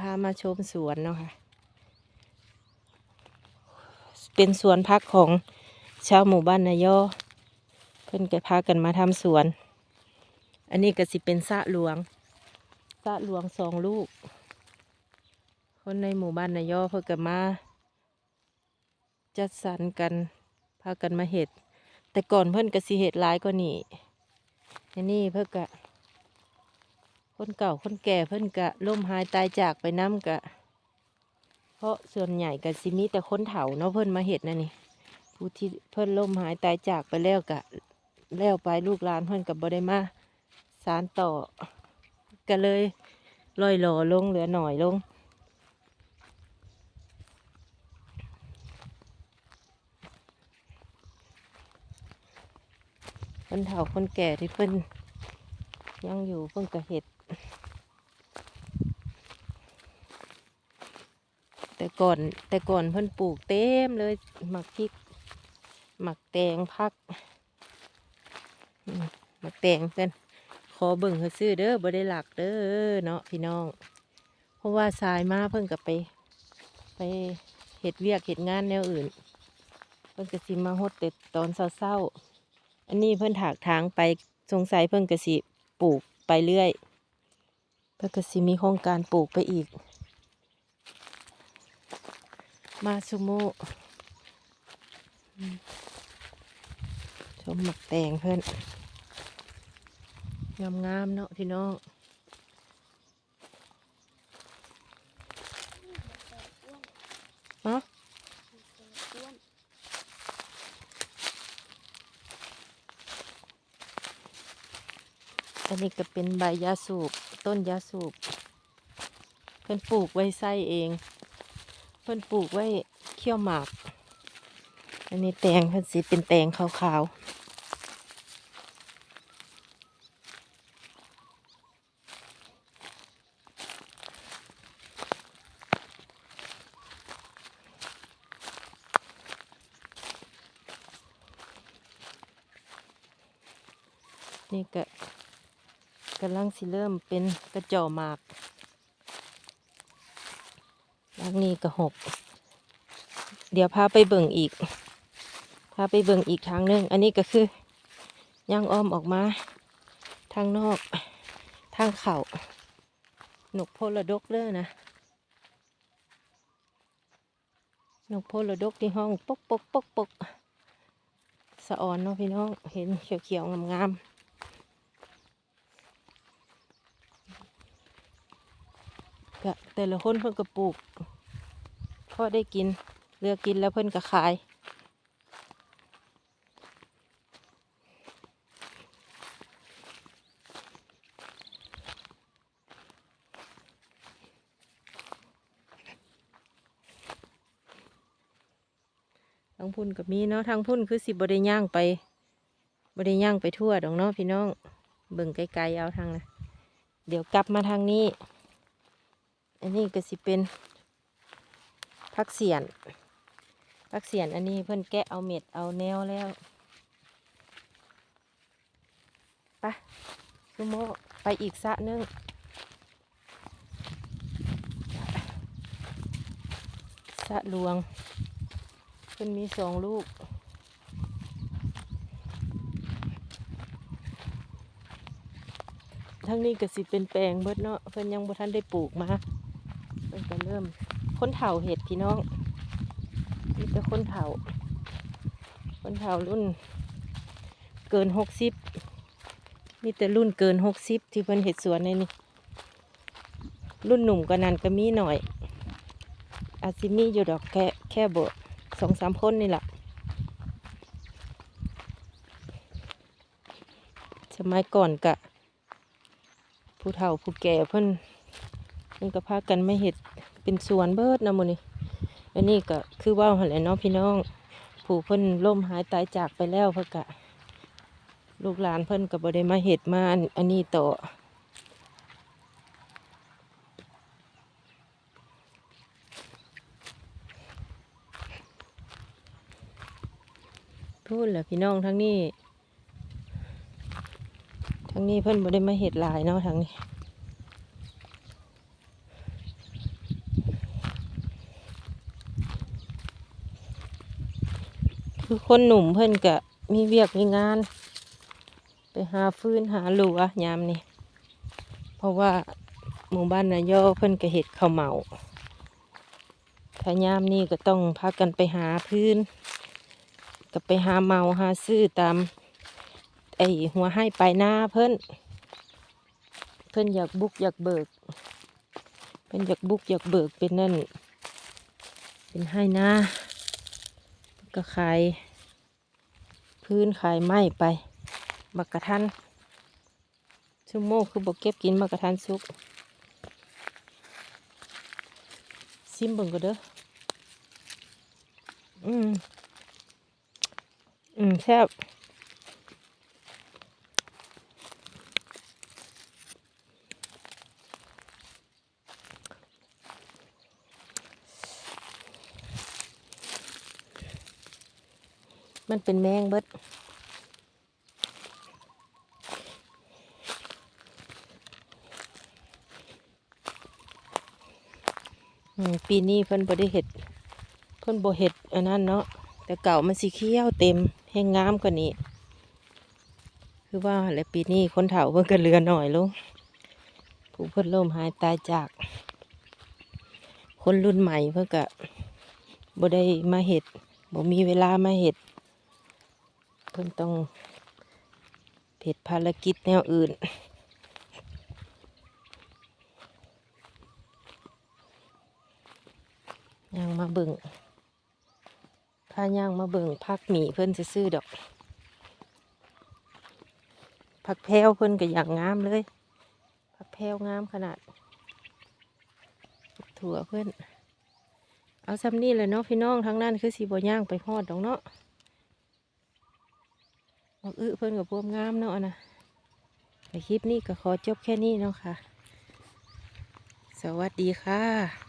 พามาชมสวนเนาะค่ะ เป็นสวนพักของชาวหมู่บ้านนายอ เพิ่อนก็พากันมาทำสวน อันนี้ก็สิเป็นสะหลวงสะหลวงสองลูก คนในหมู่บ้านนายอเพิ่นก็มา จัดสรรกันพากันมาเห็ด แต่ก่อนเพิ่อนก็สิเห็ดหลายกว่านี้อันนี้เพิ่นก็ คนเก่าคนแก่เพิ่นก็ล่มหายตายจากไปน้ำกะ เพราะส่วนใหญ่ก็สิมีแต่คนเฒ่าเนาะเพิ่นมาเห็ดนั่นนี่ผู้ที่เพิ่นล่มหายตายจากไปแล้วกะ แล้วไปลูกหลานเพิ่นกับบ่ได้มาสารต่อก็เลยลอยหล่อลงเหลือหน่อยลง คนเฒ่าคนแก่ที่เพิ่นยังอยู่เพิ่นก็เห็ด แต่ ก่อนแต่ก่อนเพิ่นปลูกเต็มเลยหมักพริกหมักแตงพักหมักแตงเพิ่นขอเบิ่งเขาซื้อเด้อบ่ได้หลักเด้อเนาะพี่น้อง เพราะว่าสายมาเพิ่นก็ไป ไปเห็ดเวียกเห็ดงานแนวอื่น เพิ่นก็สิมาฮดแต่ตอนเศร้าๆอันนี้เพิ่นถากทางไปสงสัยเพิ่นก็สิปลูกไปเรื่อย เพิ่นก็สิมีโครงการปลูกไปอีก มาซูโมะอืมชมหมักแตงเพิ่นงามๆเนาะพี่น้องฮะอันนี้ก็เป็นใบยาสูบ ต้นยาสูบ เพิ่นปลูกไว้ไส้เอง เพิ่นปลูกไว้เขี้ยวหมาก อันนี้แตงเพิ่นสิเป็นแตงขาวๆนี่ก็กำลังสิเริ่มเป็นกระจาะหมาก แล้วนี่ก็หก เดี๋ยวพาไปเบิ่งอีก พาไปเบิ่งอีกทางหนึง อันนี้ก็คือย่างอ้อมออกมา ทางนอก ทางเขาหนกโพลดกเด้อนะนกโพลดกที่ห้องปกปกปกปกสะออนเนาะพี่น้อง เห็นเขียวๆงามๆก็แต่ละคนเพิ่นก็ปลูก พอได้กินเลือกกินแล้วเพิ่นก็ขาย ทางพุ่นกับมีเนาะทางพุ่นคือสิบได้ย่างไปบได้ย่างไปทั่วดอกเนาะพี่น้องเบิ่งไกลๆเอาทางนะเดี๋ยวกลับมาทางนี้ อันนี้ก็สิเป็น พักเสียนพักเสียนอันนี้เพิ่อนแกะเอาเม็ดเอาแนวแล้วไปซูโมไปอีกสะนึงสะลวงเพิ่อนมีสองลูกทั้งนี้ก็สิเป็นแปลงเบิดเนาะเพิ่นยังบ่ทันได้ปลูกมาเพิ่นก็เริ่ม คนเฒ่าเห็ดพี่น้องมีแต่คนเฒ่า คนเฒ่ารุ่น เกินหกสิบมีแต่รุ่นเกินหกสิบที่เพิ่นเห็ดสวนในนี่รุ่นหนุ่มกว่านั้นก็มีหน่อย อาจสิมีอยู่ดอกแค่แค่บสองสามคนนี่แหละสมัยก่อนกะ ผู้เฒ่าผู้แก่เพิ่นเพิ่นก็พากันไม่เห็ด เป็นสวนเบิดนะมูนี่อันนี้ก็คือว่าวหันแหละเนาะพี่น้อง ผู้เพิ่นล่มหายตายจากไปแล้วเพิ่นกะ ลูกหลานเพิ่นก็บ่ได้มาเห็ดมาอันอันนี้ต่อพูดแหละพี่น้องทั้งนี้ ทั้งนี้เพิ่นบ่ได้มาเห็ดลายเนาะทั้งนี้ คือคนหนุ่มเพิ่นกะมีเวียกมีงาน ไปหาฟืนหาหลัวยามนี้เพราะว่าหมู่บ้านนายอเพิ่นก็เห็ดข้าวเหมาถ้ายามนี้ก็ต้องพากันไปหาพื้นก็ไปหาเมาหาซื้อตามไอหัวให้ไปหน้าเพิ่นเพิ่นอยากบุกอยากเบิกเพิ่นอยากบุกอยากเบิกเป็นนั่น เป็นให้หน้า ก็ขาย พื้นขายไม้ไป บักกะทันชั่วโมงคือบอกเก็บกินบักกะทันซุก ซิมเบิ่งก็เด้อ อืม อืมแซ่บ มันเป็นแมงเบิดปีนี้เพิ่นบ่ได้เห็ด เพิ่นบ่เห็ดอันนั้นเนาะ แต่เก่ามันสีเขียวเต็มแห้งงามกว่านี้ คือว่าและปีนี้คนเฒ่าเพิ่นก็เหลือหน่อยลงผู้เพิ่นล่มหายตายจาก คนรุ่นใหม่เพิ่นก็บ่ได้มาเห็ดบ่มีเวลามาเห็ด พิ่นต้องเพ็ดภารกิจแนวอื่น ย่างมาเบิ่งพาย่างมาเบิ่งพักหมีเพิ่นจะซื้อๆดอกผักแพวเพิ่นก็อย่างงามเลยผักแพวงามขนาด ถั่วเพิ่นเอาซ้ำนี่แหละเนาะพี่น้องทั้งนั้นคือสีบ่ย่างไปฮอดดอกเนาะ อื้อเพิ่นกับพวมงามเนาะนะคลิปนี้ก็ขอจบแค่นี้เนาะค่ะ สวัสดีค่ะ